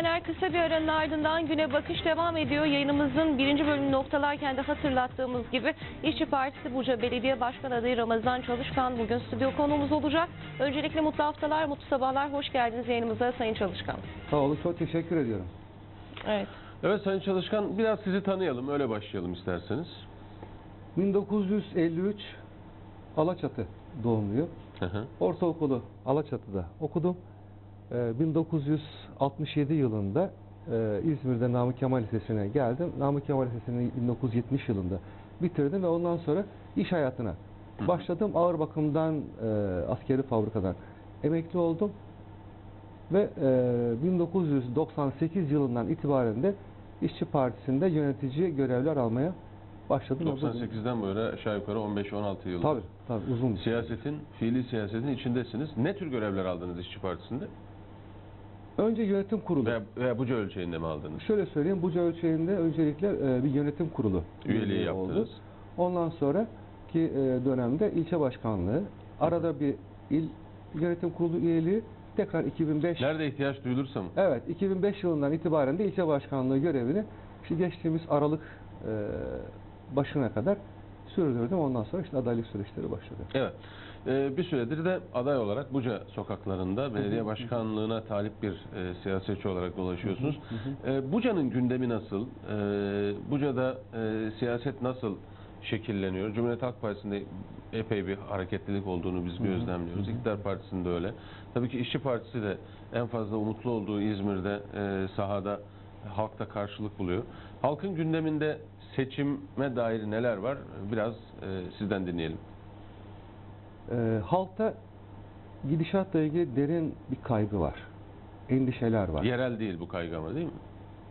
izleyenler kısa bir aranın ardından güne bakış devam ediyor. Yayınımızın birinci bölümünü noktalarken de hatırlattığımız gibi İşçi Partisi Buca Belediye Başkan adayı Ramazan Çalışkan bugün stüdyo konuğumuz olacak. Öncelikle mutlu haftalar, mutlu sabahlar. Hoş geldiniz yayınımıza Sayın Çalışkan. Sağ olun, çok teşekkür ediyorum. Evet. Evet Sayın Çalışkan biraz sizi tanıyalım öyle başlayalım isterseniz. 1953 Alaçatı doğumluyum. Hı hı. Ortaokulu Alaçatı'da okudum. Ee, 1967 yılında e, İzmir'de Namık Kemal Lisesi'ne geldim. Namık Kemal Lisesi'ni 1970 yılında bitirdim ve ondan sonra iş hayatına başladım. Ağır bakımdan e, askeri fabrikadan emekli oldum. Ve e, 1998 yılından itibaren de İşçi Partisi'nde yönetici görevler almaya başladım. Ve bugün- 98'den bu yana aşağı yukarı 15-16 yıl. Tabii, tabii uzun. Siyasetin, fiili siyasetin içindesiniz. Ne tür görevler aldınız İşçi Partisi'nde? Önce yönetim kurulu. Veya, veya Buca ölçeğinde mi aldınız? Şöyle söyleyeyim, Buca ölçeğinde öncelikle e, bir yönetim kurulu Üyeliği yaptınız. Ondan sonra ki e, dönemde ilçe başkanlığı, arada bir il yönetim kurulu üyeliği, tekrar 2005 Nerede ihtiyaç duyulursa mı? Evet, 2005 yılından itibaren de ilçe başkanlığı görevini işte geçtiğimiz Aralık e, başına kadar sürdürdüm. Ondan sonra işte adaylık süreçleri başladı. Evet. Ee, bir süredir de aday olarak Buca sokaklarında belediye başkanlığına talip bir e, siyasetçi olarak dolaşıyorsunuz. Ee, Buca'nın gündemi nasıl? Ee, Buca'da e, siyaset nasıl şekilleniyor? Cumhuriyet Halk Partisi'nde epey bir hareketlilik olduğunu biz gözlemliyoruz. İktidar Partisi'nde öyle. Tabii ki İşçi Partisi de en fazla umutlu olduğu İzmir'de e, sahada halkta karşılık buluyor. Halkın gündeminde seçime dair neler var? Biraz e, sizden dinleyelim. E, halkta gidişatla ilgili derin bir kaygı var. Endişeler var. Yerel değil bu kaygı ama değil mi?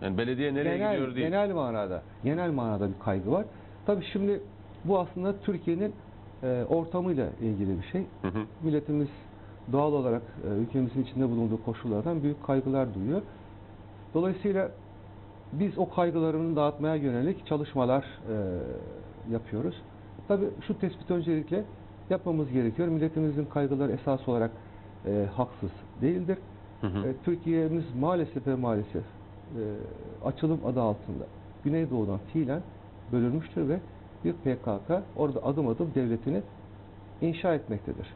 Yani belediye nereye genel, gidiyor değil. genel manada, genel manada bir kaygı var. Tabii şimdi bu aslında Türkiye'nin e, ortamıyla ilgili bir şey. Hı hı. Milletimiz doğal olarak e, ülkemizin içinde bulunduğu koşullardan büyük kaygılar duyuyor. Dolayısıyla biz o kaygılarını dağıtmaya yönelik çalışmalar e, yapıyoruz. Tabii şu tespit öncelikle yapmamız gerekiyor. Milletimizin kaygıları esas olarak e, haksız değildir. Hı hı. E, Türkiye'miz maalesef ve maalesef e, açılım adı altında Güneydoğu'dan fiilen bölünmüştür ve bir PKK orada adım adım devletini inşa etmektedir.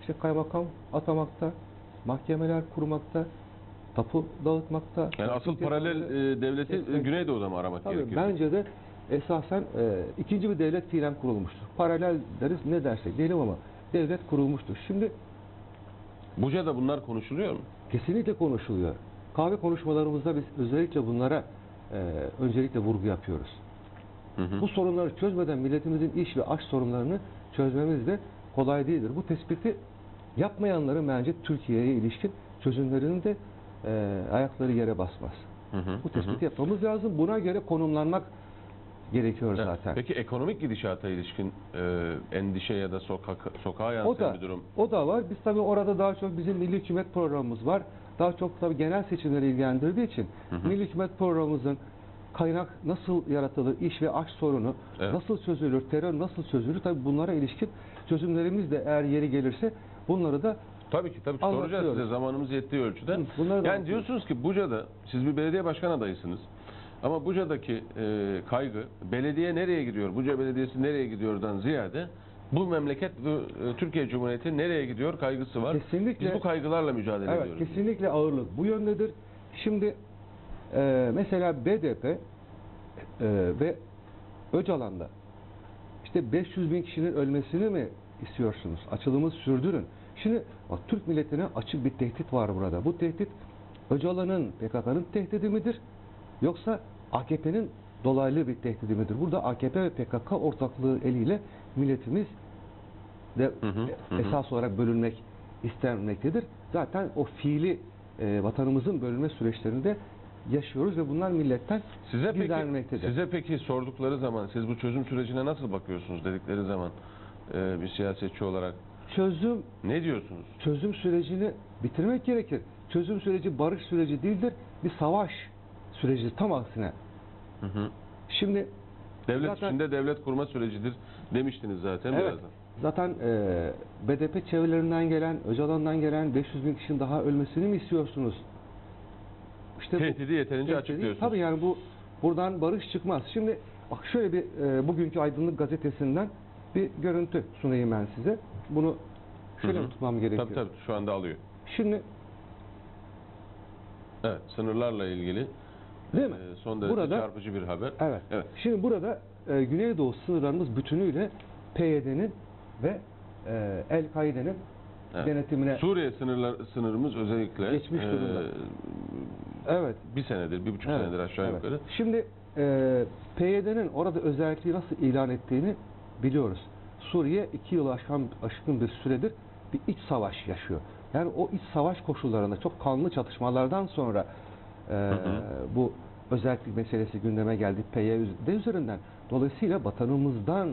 İşte kaymakam atamakta, mahkemeler kurmakta, tapu dağıtmakta. Yani asıl paralel e, devleti Kesinlikle. Güneydoğu'da mı aramak Tabii gerekiyor? bence de esasen e, ikinci bir devlet fiilen kurulmuştur. Paralel deriz ne dersek diyelim ama devlet kurulmuştur. Şimdi Buca'da bunlar konuşuluyor mu? Kesinlikle konuşuluyor. Kahve konuşmalarımızda biz özellikle bunlara e, öncelikle vurgu yapıyoruz. Hı hı. Bu sorunları çözmeden milletimizin iş ve aş sorunlarını çözmemiz de kolay değildir. Bu tespiti yapmayanların bence Türkiye'ye ilişkin çözümlerinin de e, ayakları yere basmaz. Hı hı, Bu hı tespiti hı. yapmamız lazım. Buna göre konumlanmak gerekiyor zaten. Peki ekonomik gidişata ilişkin e, endişe ya da sokak, sokağa O yansıyan da, bir durum. o da var. Biz tabii orada daha çok bizim Milli Hükümet programımız var. Daha çok tabii genel seçimleri ilgilendirdiği için. Milli Hükümet programımızın kaynak nasıl yaratılır, iş ve aş sorunu Evet. nasıl çözülür, terör nasıl çözülür tabii bunlara ilişkin çözümlerimiz de eğer yeri gelirse bunları da Tabii ki tabii ki soracağız Anlatıyoruz. size zamanımız yettiği ölçüde. Hı, bunları da yani anlatıyoruz. diyorsunuz ki Buca'da siz bir belediye başkan adayısınız. Ama Buca'daki e, kaygı belediye nereye gidiyor, Buca Belediyesi nereye gidiyordan ziyade bu memleket bu e, Türkiye Cumhuriyeti nereye gidiyor kaygısı var. Kesinlikle. Biz bu kaygılarla mücadele evet ediyoruz. kesinlikle ağırlık bu yöndedir. Şimdi e, mesela BDP e, ve Öcalan'da işte 500 bin kişinin ölmesini mi istiyorsunuz? Açılımı sürdürün. Şimdi bak, Türk milletine açık bir tehdit var burada. Bu tehdit Öcalan'ın, PKK'nın tehdidi midir? Yoksa AKP'nin dolaylı bir tehdidi midir? Burada AKP ve PKK ortaklığı eliyle milletimiz de Hı hı, hı hı. esas olarak bölünmek istenmektedir. Zaten o fiili e, vatanımızın bölünme süreçlerinde yaşıyoruz ve bunlar milletten Size peki, gizlenmektedir. size peki sordukları zaman siz bu çözüm sürecine nasıl bakıyorsunuz dedikleri zaman e, bir siyasetçi olarak Çözüm ne diyorsunuz? çözüm sürecini bitirmek gerekir. Çözüm süreci barış süreci değildir, bir savaş sürecidir tam aksine. Hı hı. Şimdi Devlet Zaten- içinde devlet kurma sürecidir demiştiniz zaten Evet. birazdan. Zaten e, BDP çevrelerinden gelen, Öcalan'dan gelen 500 bin kişinin daha ölmesini mi istiyorsunuz? işte bu- Tehdidi yeterince Tehdidi- açıklıyorsunuz. Tabii yani bu buradan barış çıkmaz. Şimdi bak şöyle bir e, bugünkü Aydınlık gazetesinden bir görüntü sunayım ben size. Bunu şöyle Hı hı. tutmam gerekiyor? Tabii tabii şu anda alıyor. Şimdi Evet sınırlarla ilgili değil mi? e, son derece Burada- çarpıcı bir haber. Evet. Evet. Şimdi burada e, Güneydoğu sınırlarımız bütünüyle PYD'nin ve e, El-Kaide'nin Evet. denetimine Suriye sınırlar sınırımız özellikle Geçmiş e, durumda. Evet. bir senedir, bir buçuk evet, senedir aşağı evet. yukarı. Şimdi e, PYD'nin orada özelliği nasıl ilan ettiğini biliyoruz. Suriye iki yıl aşkın, aşkın bir süredir bir iç savaş yaşıyor. Yani o iç savaş koşullarında çok kanlı çatışmalardan sonra e, hı. bu özellik meselesi gündeme geldi PYD üzerinden. Dolayısıyla vatanımızdan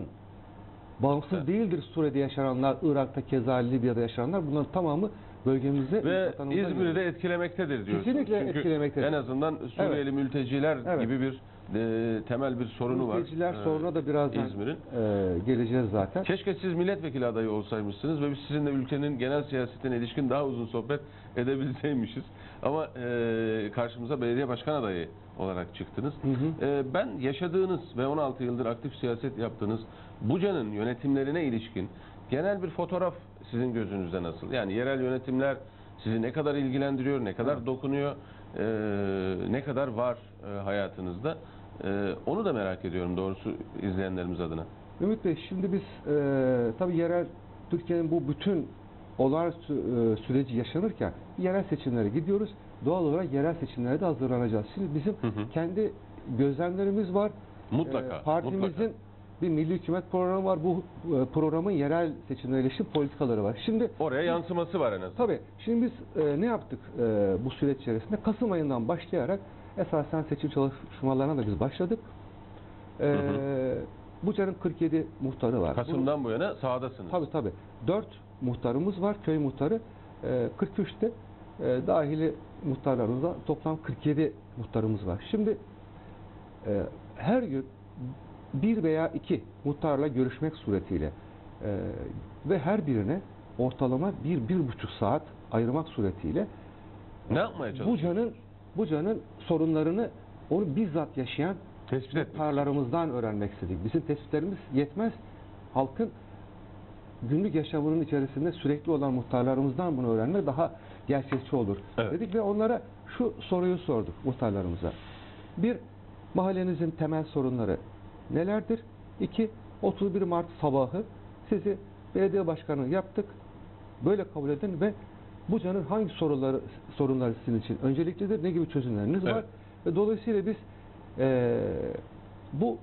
bağımsız Evet. değildir Suriye'de yaşananlar, Irak'ta keza Libya'da yaşananlar bunların tamamı bölgemizde Ve İzmir'i de etkilemektedir diyorsunuz. Kesinlikle Çünkü etkilemektedir. en azından Suriyeli mülteciler Evet. gibi bir e, temel bir sorunu var. Mülteciler e, soruna da birazdan İzmir'in. e, geleceğiz zaten. Keşke siz milletvekili adayı olsaymışsınız ve biz sizinle ülkenin genel siyasetine ilişkin daha uzun sohbet edebilseymişiz. Ama e, karşımıza belediye başkan adayı olarak çıktınız. Hı hı. E, ben yaşadığınız ve 16 yıldır aktif siyaset yaptığınız Buca'nın yönetimlerine ilişkin genel bir fotoğraf sizin gözünüzde nasıl? Yani yerel yönetimler sizi ne kadar ilgilendiriyor, ne kadar dokunuyor, e, ne kadar var e, hayatınızda? E, onu da merak ediyorum doğrusu izleyenlerimiz adına. Ümit Bey şimdi biz e, tabii yerel Türkiye'nin bu bütün olağanüstü e, süreci yaşanırken yerel seçimlere gidiyoruz. Doğal olarak yerel seçimlere de hazırlanacağız. Şimdi bizim Hı hı. kendi gözlemlerimiz var. Mutlaka. E, partimizin mutlaka. Bir milli hükümet programı var. Bu e, programın yerel seçimlere ilişkin politikaları var. Şimdi Oraya yansıması var en azından. Tabii. Şimdi biz e, ne yaptık e, bu süreç içerisinde? Kasım ayından başlayarak esasen seçim çalışmalarına da biz başladık. E, Hı Buca'nın 47 muhtarı var. Kasım'dan bu yana sahadasınız. Tabii tabii. 4 muhtarımız var, köy muhtarı. E, 43'te e, dahili muhtarlarımızda toplam 47 muhtarımız var. Şimdi e, her gün bir veya iki muhtarla görüşmek suretiyle e, ve her birine ortalama bir, bir buçuk saat ayırmak suretiyle Ne yapmaya? Buca'nın Buca'nın sorunlarını onu bizzat yaşayan Tespit muhtarlarımızdan öğrenmek istedik. Bizim tespitlerimiz yetmez. Halkın günlük yaşamının içerisinde sürekli olan muhtarlarımızdan bunu öğrenmek daha gerçekçi olur. Evet. Dedik ve onlara şu soruyu sorduk muhtarlarımıza. Bir, mahallenizin temel sorunları nelerdir? İki, 31 Mart sabahı sizi belediye başkanı yaptık. Böyle kabul edin ve Buca'nın hangi sorunları sorunları sizin için önceliklidir? Ne gibi çözümleriniz var? Evet. Ve dolayısıyla biz eee, bu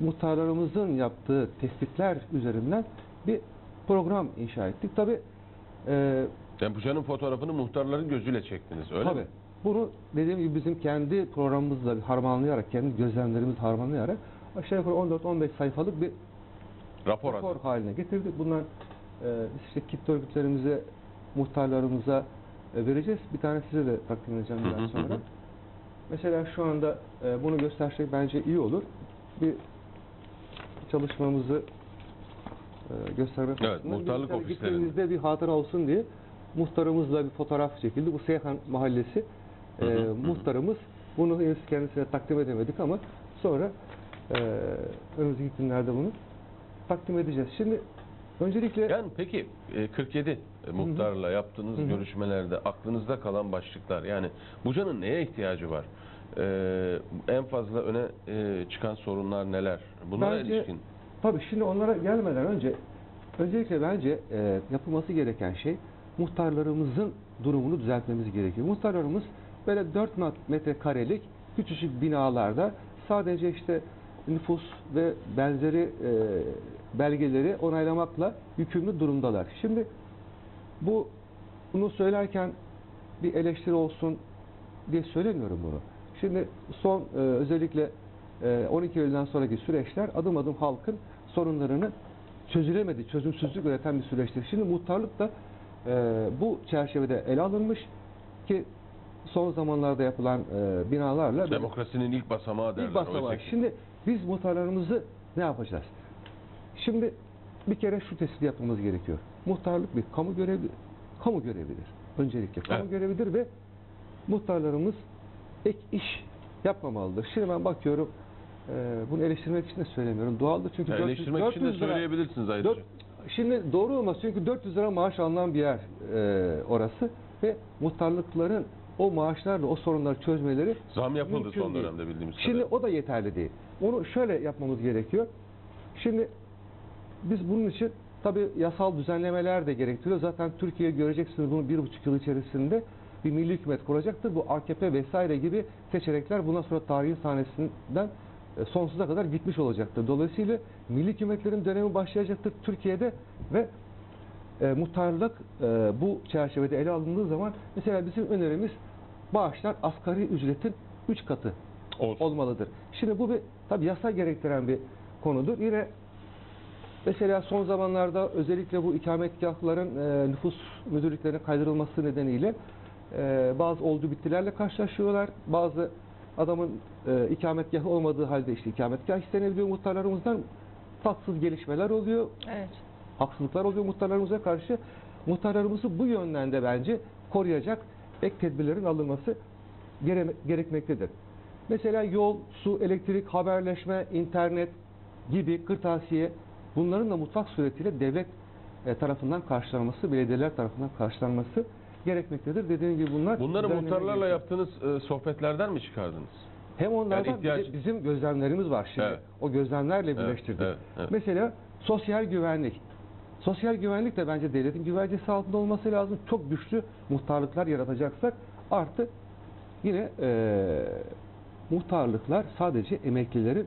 muhtarlarımızın yaptığı tespitler üzerinden bir program inşa ettik. Tabi Yani Buca'nın fotoğrafını muhtarların gözüyle çektiniz öyle tabi mi? Bunu dediğim gibi bizim kendi programımızla bir harmanlayarak, kendi gözlemlerimizi harmanlayarak aşağı yukarı 14-15 sayfalık bir Rapor, rapor haline getirdik. Bunlar e, işte kitle örgütlerimize, muhtarlarımıza e, vereceğiz. Bir tane size de takdim edeceğim biraz sonra. Mesela şu anda e, bunu göstersek bence iyi olur. Bir çalışmamızı e, göstermek Evet, açısından muhtarlık ofislerinde. Gittiğimizde bir hatıra olsun diye muhtarımızla bir fotoğraf çekildi. Bu Seyhan Mahallesi e, muhtarımız. Bunu henüz kendisine takdim edemedik ama sonra e, önümüzdeki günlerde bunu takdim edeceğiz. Şimdi öncelikle Yani peki e, 47 muhtarla yaptığınız Hı hı. görüşmelerde aklınızda kalan başlıklar yani Buca'nın neye ihtiyacı var? E, en fazla öne e, çıkan sorunlar neler? Bunlara Bence- ilişkin. tabii şimdi onlara gelmeden önce öncelikle bence e, yapılması gereken şey muhtarlarımızın durumunu düzeltmemiz gerekiyor. Muhtarlarımız böyle 4 metrekarelik küçücük binalarda sadece işte nüfus ve benzeri e, belgeleri onaylamakla yükümlü durumdalar. Şimdi bu bunu söylerken bir eleştiri olsun diye söylemiyorum bunu. Şimdi son e, özellikle e, 12 Eylül'den sonraki süreçler adım adım halkın sorunlarını çözülemedi, çözümsüzlük üreten bir süreçtir. Şimdi muhtarlık da e, bu çerçevede ele alınmış ki son zamanlarda yapılan e, binalarla Demokrasinin ilk basamağı derler. İlk basamağı. oysa ki. Şimdi biz muhtarlarımızı ne yapacağız? Şimdi bir kere şu tespiti yapmamız gerekiyor. Muhtarlık bir kamu görevi, kamu görevidir. Öncelikle kamu Evet. görevidir ve muhtarlarımız ek iş yapmamalıdır. Şimdi ben bakıyorum e, bunu eleştirmek için de söylemiyorum. Doğaldır çünkü Yani 400, eleştirmek için de 400 lira- söyleyebilirsiniz ayrıca. Dört- Şimdi doğru olmaz çünkü 400 lira maaş alınan bir yer e, orası ve muhtarlıkların o maaşlarla o sorunları çözmeleri Zam yapıldı mümkün son değil. dönemde bildiğimiz Şimdi kadarıyla. o da yeterli değil. Onu şöyle yapmamız gerekiyor. Şimdi biz bunun için tabii yasal düzenlemeler de gerektiriyor. Zaten Türkiye göreceksiniz bunu bir buçuk yıl içerisinde bir milli hükümet kuracaktır. Bu AKP vesaire gibi seçenekler bundan sonra tarihin sahnesinden e, sonsuza kadar gitmiş olacaktır. Dolayısıyla milli hükümetlerin dönemi başlayacaktır Türkiye'de ve e, muhtarlık e, bu çerçevede ele alındığı zaman mesela bizim önerimiz bağışlar asgari ücretin 3 katı Olsun. olmalıdır. Şimdi bu bir tabi yasa gerektiren bir konudur. Yine mesela son zamanlarda özellikle bu ikametgahların e, nüfus müdürlüklerine kaydırılması nedeniyle e, bazı oldu bittilerle karşılaşıyorlar. Bazı adamın e, ikametgahı olmadığı halde işte ikametgah istenebiliyor muhtarlarımızdan tatsız gelişmeler oluyor Evet. Haksızlıklar oluyor muhtarlarımıza karşı. Muhtarlarımızı bu yönden de bence koruyacak ek tedbirlerin alınması gere- gerekmektedir. Mesela yol, su, elektrik, haberleşme, internet gibi kırtasiye bunların da mutlak suretiyle devlet e, tarafından karşılanması, belediyeler tarafından karşılanması gerekmektedir. Dediğim gibi bunlar Bunları muhtarlarla yaptığınız e, sohbetlerden mi çıkardınız? Hem onlardan Yani ihtiyaç- bizim gözlemlerimiz var şimdi. Evet. O gözlemlerle Evet, birleştirdik. evet, evet. Mesela sosyal güvenlik. Sosyal güvenlik de bence devletin güvencesi altında olması lazım. Çok güçlü muhtarlıklar yaratacaksak artı yine eee, muhtarlıklar sadece emeklilerin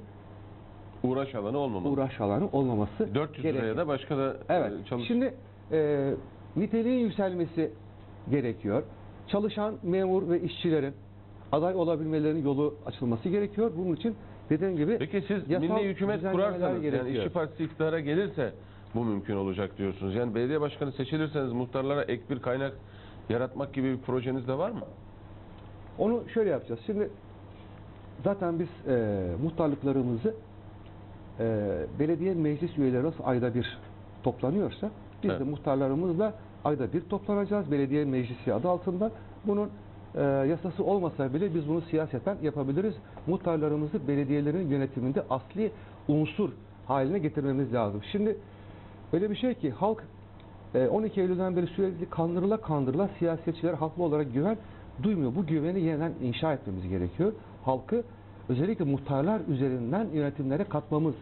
Uğraş alanı olmamalı. uğraş alanı olmaması 400 gerekir. liraya da başka da Evet. e, çalış. Şimdi e, niteliğin yükselmesi gerekiyor. Çalışan memur ve işçilerin aday olabilmelerinin yolu açılması gerekiyor. Bunun için dediğim gibi Peki siz milli hükümet kurarsanız yani. İşçi Partisi iktidara gelirse bu mümkün olacak diyorsunuz. Yani belediye başkanı seçilirseniz muhtarlara ek bir kaynak yaratmak gibi bir projeniz de var mı? Onu şöyle yapacağız. Şimdi zaten biz e, muhtarlıklarımızı e, belediye meclis üyeleri nasıl ayda bir toplanıyorsa biz Evet. de muhtarlarımızla ayda bir toplanacağız. Belediye meclisi adı altında. Bunun e, yasası olmasa bile biz bunu siyaseten yapabiliriz. Muhtarlarımızı belediyelerin yönetiminde asli unsur haline getirmemiz lazım. Şimdi öyle bir şey ki halk e, 12 Eylül'den beri sürekli kandırıla kandırıla siyasetçiler haklı olarak güven duymuyor. Bu güveni yeniden inşa etmemiz gerekiyor. Halkı özellikle muhtarlar üzerinden yönetimlere katmamız e,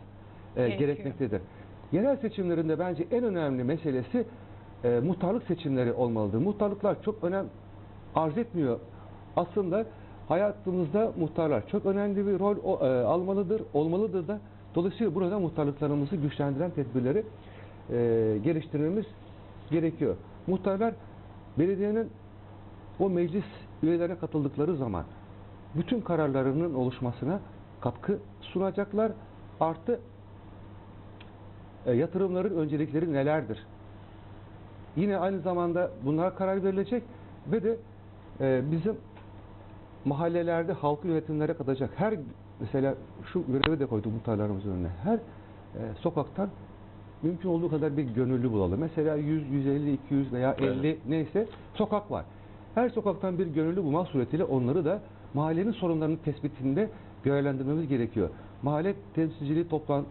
Gerekiyor. gerekmektedir. Yerel seçimlerinde bence en önemli meselesi e, muhtarlık seçimleri olmalıdır. Muhtarlıklar çok önem arz etmiyor. Aslında hayatımızda muhtarlar çok önemli bir rol e, almalıdır, olmalıdır da. Dolayısıyla burada muhtarlıklarımızı güçlendiren tedbirleri e, geliştirmemiz gerekiyor. Muhtarlar belediyenin o meclis üyelerine katıldıkları zaman bütün kararlarının oluşmasına katkı sunacaklar. Artı e, yatırımların öncelikleri nelerdir? Yine aynı zamanda bunlara karar verilecek ve de e, bizim mahallelerde halkı yönetimlere katacak. Her mesela şu görevi de koyduk muhtarlarımızın önüne. Her e, sokaktan mümkün olduğu kadar bir gönüllü bulalım. Mesela 100, 150, 200 veya 50 Evet. neyse sokak var. Her sokaktan bir gönüllü bulma suretiyle onları da mahallenin sorunlarının tespitinde görevlendirmemiz gerekiyor. Mahalle temsilciliği toplantı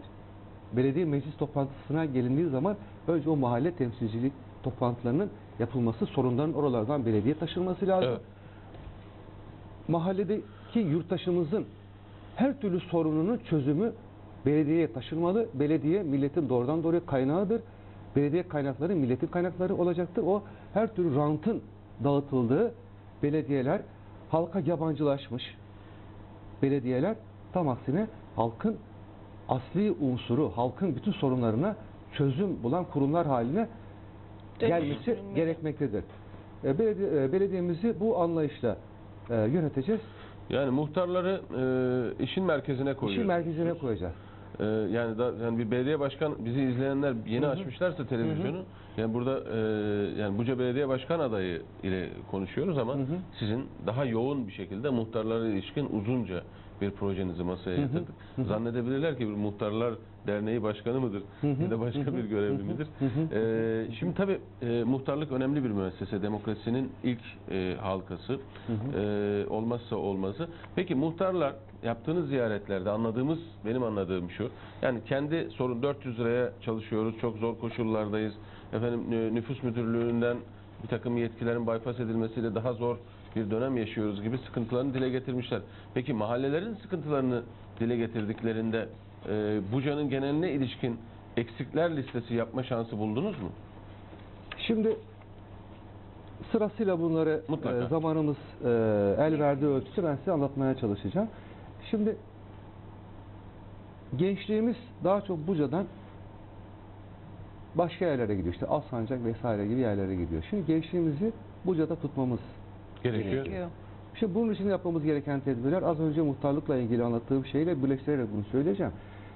belediye meclis toplantısına gelindiği zaman önce o mahalle temsilcilik toplantılarının yapılması, sorunların oralardan belediye taşınması lazım. Evet. Mahalledeki yurttaşımızın her türlü sorununun çözümü belediyeye taşınmalı. Belediye milletin doğrudan doğruya kaynağıdır. Belediye kaynakları milletin kaynakları olacaktır. O her türlü rantın dağıtıldığı belediyeler halka yabancılaşmış. Belediyeler tam aksine halkın asli unsuru, halkın bütün sorunlarına çözüm bulan kurumlar haline gelmesi gerekmektedir. E, belediye- belediyemizi bu anlayışla e, yöneteceğiz. Yani muhtarları e, işin merkezine koyuyoruz. İşi merkezine koyacağız. E, yani da yani bir belediye başkan bizi izleyenler yeni Hı hı. açmışlarsa televizyonu yani burada e, yani Buca Belediye Başkan adayı ile konuşuyoruz ama Hı hı. sizin daha yoğun bir şekilde muhtarlara ilişkin uzunca bir projenizi masaya yatırdık. Zannedebilirler ki bir muhtarlar derneği başkanı mıdır ya da başka bir görevli midir? Ee, şimdi tabii e, muhtarlık önemli bir müessese. Demokrasinin ilk e, halkası. Ee, olmazsa olmazı. Peki muhtarlar yaptığınız ziyaretlerde anladığımız, benim anladığım şu. Yani kendi sorun 400 liraya çalışıyoruz. Çok zor koşullardayız. Efendim nü- nüfus müdürlüğünden bir takım yetkilerin bypass edilmesiyle daha zor bir dönem yaşıyoruz gibi sıkıntılarını dile getirmişler. Peki mahallelerin sıkıntılarını dile getirdiklerinde e, Buca'nın geneline ilişkin eksikler listesi yapma şansı buldunuz mu? Şimdi sırasıyla bunları Mutlaka. e, zamanımız e, el verdiği ölçüsü ben size anlatmaya çalışacağım. Şimdi gençliğimiz daha çok Buca'dan başka yerlere gidiyor. İşte Alsancak vesaire gibi yerlere gidiyor. Şimdi gençliğimizi Buca'da tutmamız Gerekiyor. Şimdi bunun için yapmamız gereken tedbirler az önce muhtarlıkla ilgili anlattığım şeyle birleştirerek bunu söyleyeceğim.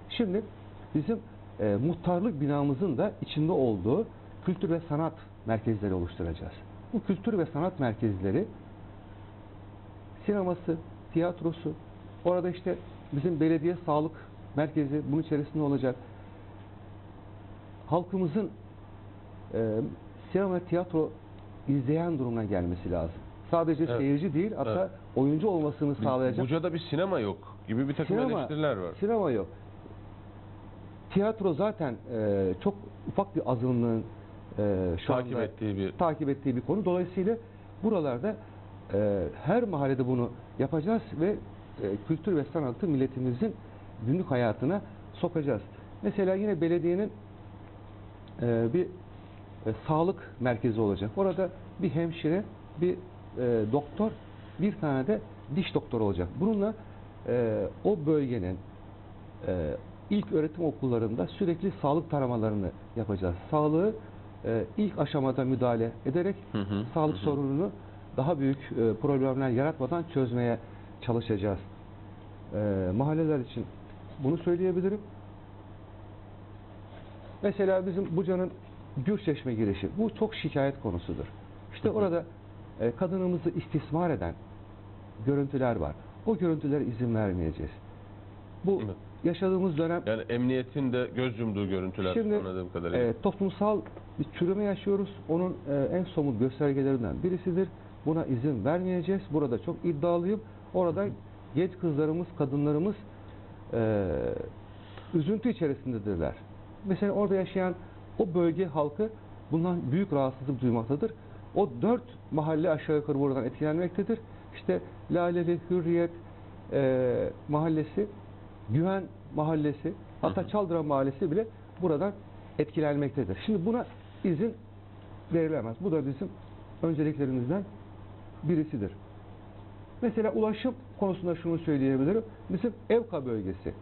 Şimdi bizim e, muhtarlık binamızın da içinde olduğu kültür ve sanat merkezleri oluşturacağız. Bu kültür ve sanat merkezleri sineması, tiyatrosu, orada işte bizim belediye sağlık merkezi bunun içerisinde olacak. Halkımızın e, sinema ve tiyatro izleyen durumuna gelmesi lazım. Sadece Evet. seyirci değil, hatta Evet. oyuncu olmasını sağlayacak. Buca'da bir sinema yok gibi bir takım Sinema- eleştiriler var. Sinema yok. Tiyatro zaten e, çok ufak bir azınlığın e, şu Takip anda ettiği bir takip ettiği bir konu. Dolayısıyla buralarda e, her mahallede bunu yapacağız ve e, kültür ve sanatı milletimizin günlük hayatına sokacağız. Mesela yine belediyenin e, bir e, sağlık merkezi olacak. Orada bir hemşire, bir e, doktor, bir tane de diş doktoru olacak. Bununla e, o bölgenin e, ilk öğretim okullarında sürekli sağlık taramalarını yapacağız. Sağlığı e, ilk aşamada müdahale ederek Hı hı, sağlık hı sorununu daha büyük e, problemler yaratmadan çözmeye çalışacağız. E, mahalleler için bunu söyleyebilirim. Mesela bizim Buca'nın Gürçeşme girişi. Bu çok şikayet konusudur. İşte Hı hı. orada e, kadınımızı istismar eden görüntüler var. O görüntülere izin vermeyeceğiz. Bu Evet. yaşadığımız dönem yani emniyetin de göz yumduğu görüntüler Şimdi, anladığım kadarıyla. e, toplumsal bir çürüme yaşıyoruz. Onun e, en somut göstergelerinden birisidir. Buna izin vermeyeceğiz. Burada çok iddialıyım. Orada genç kızlarımız, kadınlarımız e, üzüntü içerisindedirler. Mesela orada yaşayan o bölge halkı bundan büyük rahatsızlık duymaktadır. O dört mahalle aşağı yukarı buradan etkilenmektedir. İşte Laleli, Hürriyet e, mahallesi, Güven mahallesi, hatta Çaldıran mahallesi bile buradan etkilenmektedir. Şimdi buna izin verilemez. Bu da bizim önceliklerimizden birisidir. Mesela ulaşım konusunda şunu söyleyebilirim. Bizim Evka bölgesi.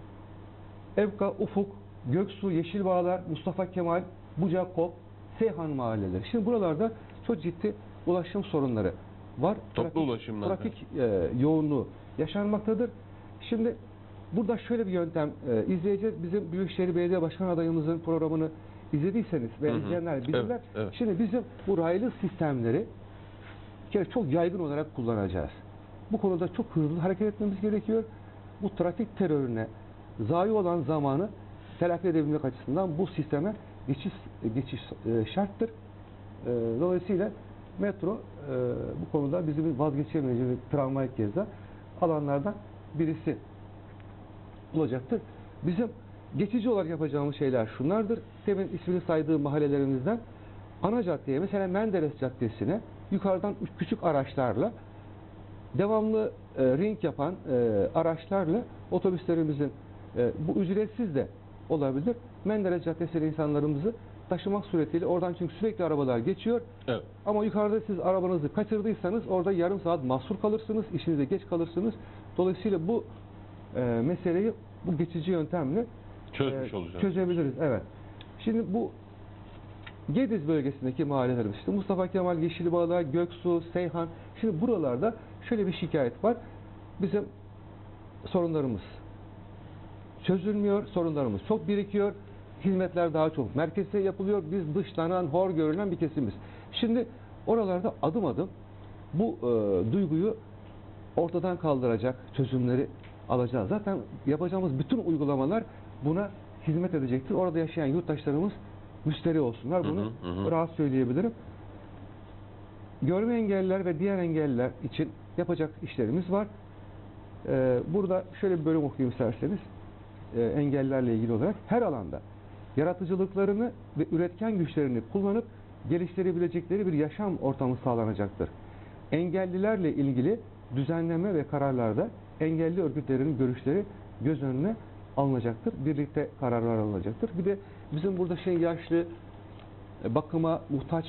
Evka, Ufuk, Göksu, Yeşilbağlar, Mustafa Kemal, Bucak, Kop, Seyhan mahalleleri. Şimdi buralarda çok ciddi ulaşım sorunları var. Toplu Trafik- ulaşımdan. Trafik e, yoğunluğu yaşanmaktadır. Şimdi burada şöyle bir yöntem e, izleyeceğiz. Bizim Büyükşehir Belediye Başkan adayımızın programını izlediyseniz ve Hı hı. izleyenler bilirler. Evet, evet. Şimdi bizim bu raylı sistemleri bir kere çok yaygın olarak kullanacağız. Bu konuda çok hızlı hareket etmemiz gerekiyor. Bu trafik terörüne zayi olan zamanı telafi edebilmek açısından bu sisteme geçiş geçiş e, şarttır. E, Dolayısıyla metro e, bu konuda bizim vazgeçemeyeceğimiz travmaik ceza alanlardan birisi olacaktır. Bizim geçici olarak yapacağımız şeyler şunlardır. Demin ismini saydığım mahallelerimizden ana caddeye mesela Menderes Caddesi'ne yukarıdan küçük araçlarla devamlı e, ring yapan e, araçlarla otobüslerimizin bu ücretsiz de olabilir. Menderes Caddesi'ne insanlarımızı taşımak suretiyle oradan çünkü sürekli arabalar geçiyor. Evet. Ama yukarıda siz arabanızı kaçırdıysanız orada yarım saat mahsur kalırsınız, işinize geç kalırsınız. Dolayısıyla bu e, meseleyi bu geçici yöntemle Çözmüş e, olacağız. Çözebiliriz, evet. Şimdi bu Gediz bölgesindeki mahallelerimiz, işte Mustafa Kemal, Yeşilbağlar, Göksu, Seyhan. Şimdi buralarda şöyle bir şikayet var. Bizim sorunlarımız çözülmüyor, sorunlarımız çok birikiyor. Hizmetler daha çok merkezde yapılıyor. Biz dışlanan, hor görülen bir kesimiz. Şimdi oralarda adım adım bu e, duyguyu ortadan kaldıracak çözümleri alacağız. Zaten yapacağımız bütün uygulamalar buna hizmet edecektir. Orada yaşayan yurttaşlarımız müşteri olsunlar. Bunu Hı hı, hı. rahat söyleyebilirim. Görme engelliler ve diğer engelliler için yapacak işlerimiz var. Ee, burada şöyle bir bölüm okuyayım isterseniz. Ee, engellilerle ilgili olarak her alanda yaratıcılıklarını ve üretken güçlerini kullanıp geliştirebilecekleri bir yaşam ortamı sağlanacaktır. Engellilerle ilgili düzenleme ve kararlarda engelli örgütlerinin görüşleri göz önüne alınacaktır. Birlikte kararlar alınacaktır. Bir de bizim burada şey yaşlı e, bakıma muhtaç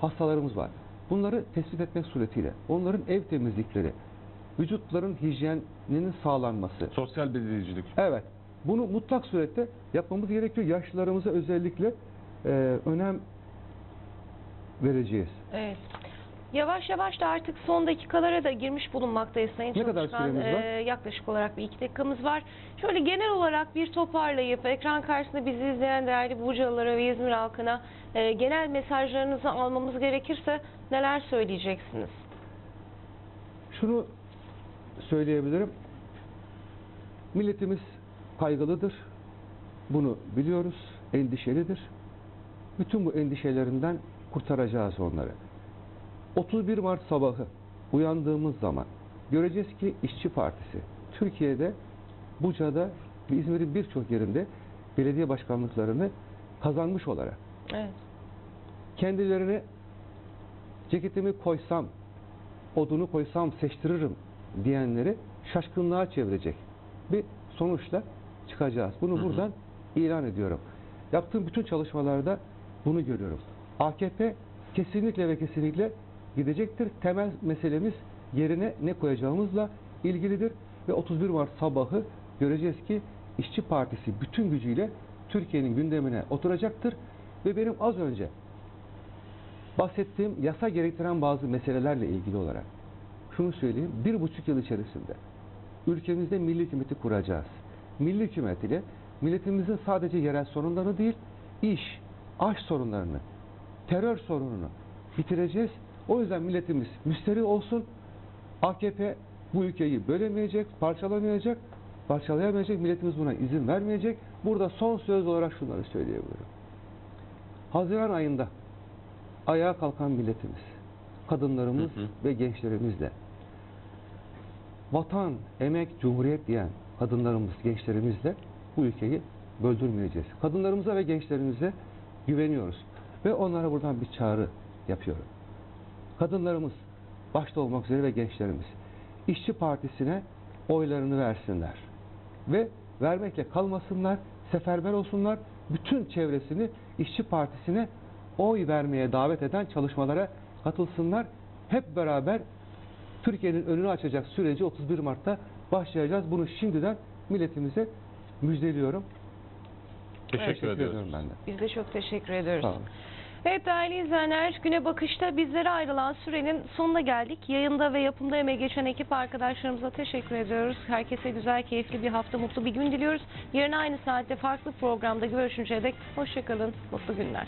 hastalarımız var. Bunları tespit etmek suretiyle onların ev temizlikleri, vücutların hijyeninin sağlanması, Sosyal belediyecilik. Evet. Bunu mutlak surette yapmamız gerekiyor. Yaşlılarımıza özellikle e, önem vereceğiz. Evet. Yavaş yavaş da artık son dakikalara da girmiş bulunmaktayız Sayın Ne kadar Çalışkan. süremiz var? Ee, yaklaşık olarak bir iki dakikamız var. Şöyle genel olarak bir toparlayıp ekran karşısında bizi izleyen değerli Bucalılara ve İzmir halkına e, genel mesajlarınızı almamız gerekirse neler söyleyeceksiniz? Şunu söyleyebilirim. Milletimiz kaygılıdır. Bunu biliyoruz. Endişelidir. Bütün bu endişelerinden kurtaracağız onları. 31 Mart sabahı uyandığımız zaman göreceğiz ki İşçi Partisi Türkiye'de, Buca'da ve İzmir'in birçok yerinde belediye başkanlıklarını kazanmış olarak Evet. kendilerine ceketimi koysam, odunu koysam seçtiririm diyenleri şaşkınlığa çevirecek bir sonuçla çıkacağız. Bunu Hı hı. buradan ilan ediyorum. Yaptığım bütün çalışmalarda bunu görüyorum. AKP kesinlikle ve kesinlikle gidecektir. Temel meselemiz yerine ne koyacağımızla ilgilidir ve 31 Mart sabahı göreceğiz ki İşçi Partisi bütün gücüyle Türkiye'nin gündemine oturacaktır ve benim az önce bahsettiğim yasa gerektiren bazı meselelerle ilgili olarak şunu söyleyeyim. Bir buçuk yıl içerisinde ülkemizde milli hükümeti kuracağız. Milli hükümet ile milletimizin sadece yerel sorunlarını değil, iş, aş sorunlarını, terör sorununu bitireceğiz. O yüzden milletimiz müsteri olsun. AKP bu ülkeyi bölemeyecek, parçalamayacak, parçalayamayacak. Milletimiz buna izin vermeyecek. Burada son söz olarak şunları söyleyebilirim. Haziran ayında ayağa kalkan milletimiz, kadınlarımız Hı hı. ve gençlerimizle vatan, emek, cumhuriyet diyen kadınlarımız, gençlerimizle bu ülkeyi böldürmeyeceğiz. Kadınlarımıza ve gençlerimize güveniyoruz. Ve onlara buradan bir çağrı yapıyorum. Kadınlarımız, başta olmak üzere ve gençlerimiz, İşçi Partisi'ne oylarını versinler. Ve vermekle kalmasınlar, seferber olsunlar, bütün çevresini İşçi Partisi'ne oy vermeye davet eden çalışmalara katılsınlar. Hep beraber Türkiye'nin önünü açacak süreci 31 Mart'ta başlayacağız. Bunu şimdiden milletimize müjdeliyorum. Teşekkür, ediyoruz. ediyorum ben de. Biz de çok teşekkür ediyoruz. Sağ olun. Evet değerli izleyenler güne bakışta bizlere ayrılan sürenin sonuna geldik. Yayında ve yapımda emeği geçen ekip arkadaşlarımıza teşekkür ediyoruz. Herkese güzel, keyifli bir hafta, mutlu bir gün diliyoruz. Yarın aynı saatte farklı programda görüşünceye dek hoşçakalın, mutlu günler.